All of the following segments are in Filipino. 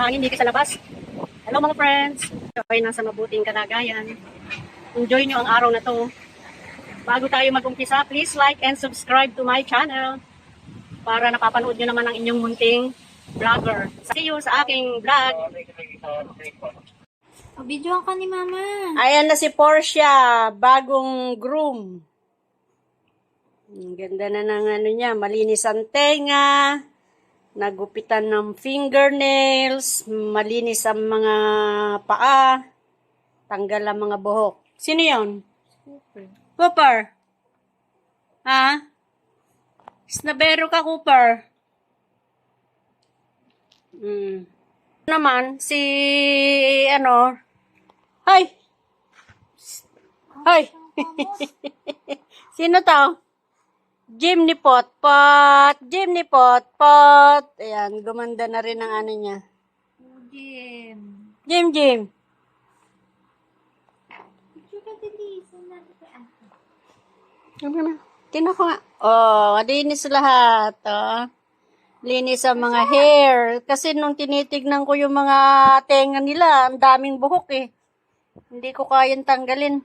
mahangin dito sa labas. Hello mga friends! Okay, nasa mabuting kalagayan. Enjoy nyo ang araw na to. Bago tayo mag-umpisa, please like and subscribe to my channel para napapanood nyo naman ang inyong munting vlogger. See you sa aking vlog. Video ka ni Mama. Ayan na si Portia, bagong groom. Ang ganda na ng ano niya, malinis ang tenga, nagupitan ng fingernails, malinis ang mga paa, tanggal ang mga buhok. Sino yon? Cooper. Ha? Snabero ka, Cooper. Hmm. Naman, si, ano, Ay! Ay! Sino to? Jim ni Pot Pot. Jim ni Pot Pot. Ayan, gumanda na rin ang ano niya. Jim. Jim, Jim. Ano na? Tingnan ko nga. Oh, linis lahat. Oh. Linis ang mga hair. Kasi nung tinitignan ko yung mga tenga nila, ang daming buhok eh. Hindi ko kayang tanggalin.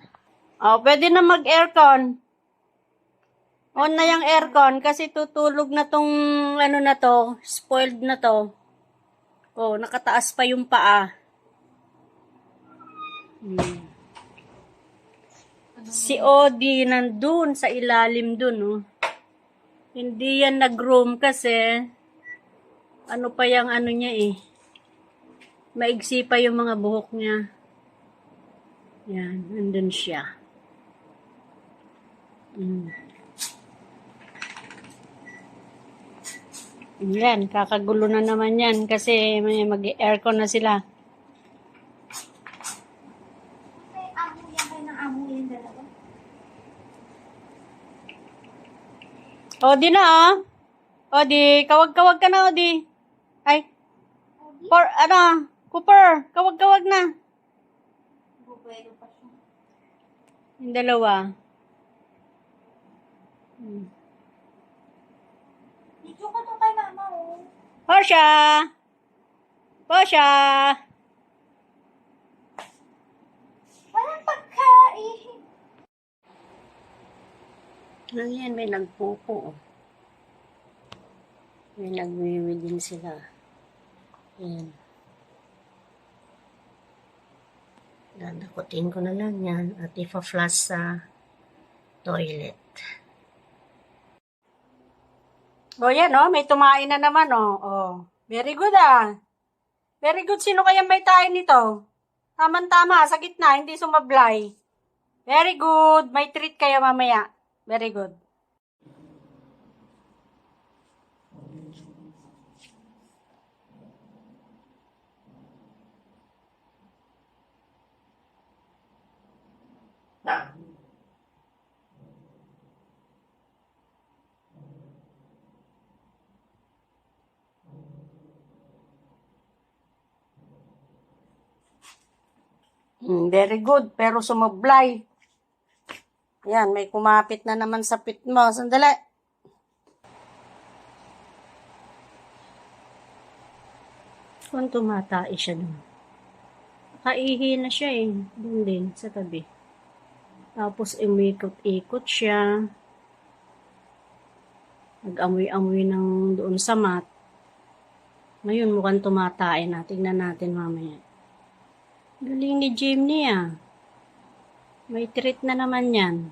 Oh, pwede na mag-aircon. On na yung aircon kasi tutulog na tong ano na to, spoiled na to. Oh, nakataas pa yung paa. Hmm. Si Odi nandun sa ilalim dun, oh. Hindi yan nag-room kasi ano pa yung ano niya eh. Maigsi pa yung mga buhok niya. Yan, nandun siya. Mm. Yan, kakagulo na naman yan kasi may mag-aircon na sila. May amo yan kayo ng amo yung dalawa. Odi na ah. Odi, kawag-kawag ka na, Odi. Ay, por, ano, Cooper, kawag-kawag na. Yung dalawa. Hmm. Video ka to kay Mama, oh. Portia! Portia! Walang pagkain. Ano yan, may nagpupo. May nagwiwi din sila. Yan. Dadakutin ko na lang yan at ipa-flush sa toilet. O yan oh, may tumain na naman oh. oh. Very good ah. Very good. Sino kaya may tayo nito? Tama-tama, sa gitna, hindi sumablay. Very good. May treat kayo mamaya. Very good. Mm, very good, pero sumablay. Yan, may kumapit na naman sa pit mo. Sandali. Kung tumatai siya dun. Kaihi na siya eh. Dun din, sa tabi. Tapos umikot-ikot siya. Nag-amoy-amoy ng doon sa mat. Ngayon mukhang tumatain na. Tingnan natin mamaya. Galing ni Jimny ah. May treat na naman yan.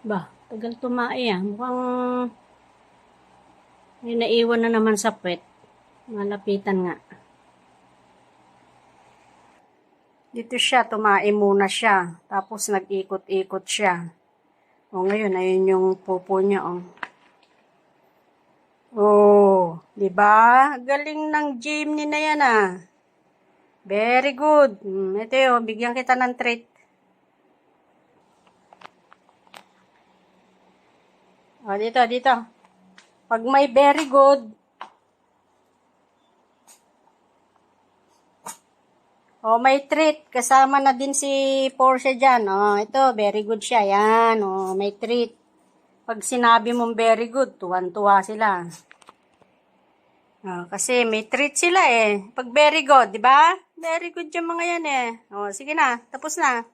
Ba, tagal tumae ah. Mukhang may naiwan na naman sa pet. Malapitan nga. Dito siya, tumae muna siya. Tapos nag-ikot-ikot siya. O ngayon, ayun yung pupo niya oh. Oh, 'di ba? Galing ng Jimny na 'yan ah. Very good. Hmm, ito 'yo, bigyan kita ng treat. Oh, dito, dito. Pag may very good, Oh, may treat. Kasama na din si Porsche dyan. Oh, ito, very good siya. Yan. Oh, may treat. Pag sinabi mong very good, tuwan-tuwa sila. Ah, kasi may treat sila eh. Pag very good, di ba? Very good yung mga yan eh. O, sige na. Tapos na.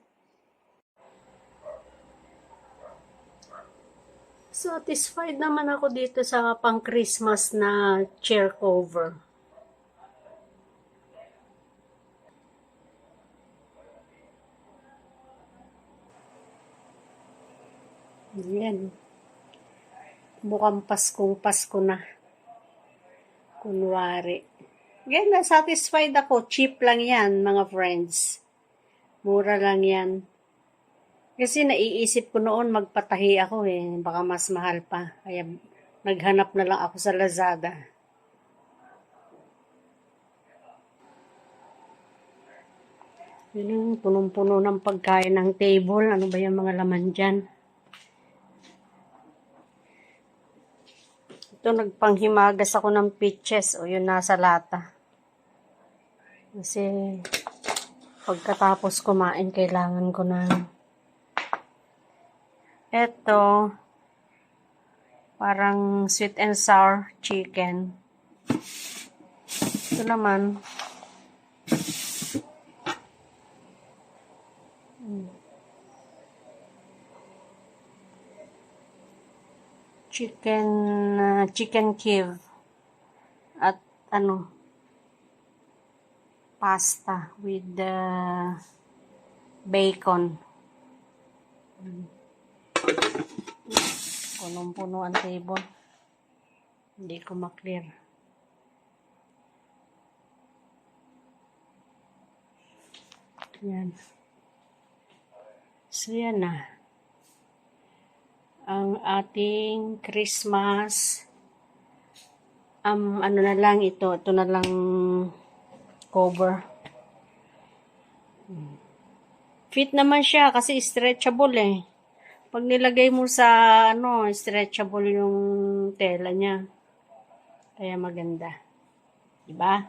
Satisfied naman ako dito sa pang Christmas na chair cover. Yan. Mukhang Paskong Pasko na. Kunwari. Yan, satisfied ako. Cheap lang yan, mga friends. Mura lang yan. Kasi naiisip ko noon magpatahi ako eh. Baka mas mahal pa. Kaya naghanap na lang ako sa Lazada. Yun punong-puno ng pagkain ng table. Ano ba yung mga laman dyan? Ito, nagpanghimagas ako ng peaches. O, yun nasa lata. Kasi, pagkatapos kumain, kailangan ko na Ito, parang sweet and sour chicken. Ito naman, chicken, uh, chicken cube. At ano, pasta with the bacon. Punong-puno ang table. Hindi ko maklear. Yan. So, yan na. Ang ating Christmas. Um, ano na lang ito. Ito na lang cover. Fit naman siya kasi stretchable eh. Pag nilagay mo sa ano, stretchable yung tela niya. Kaya maganda. Diba?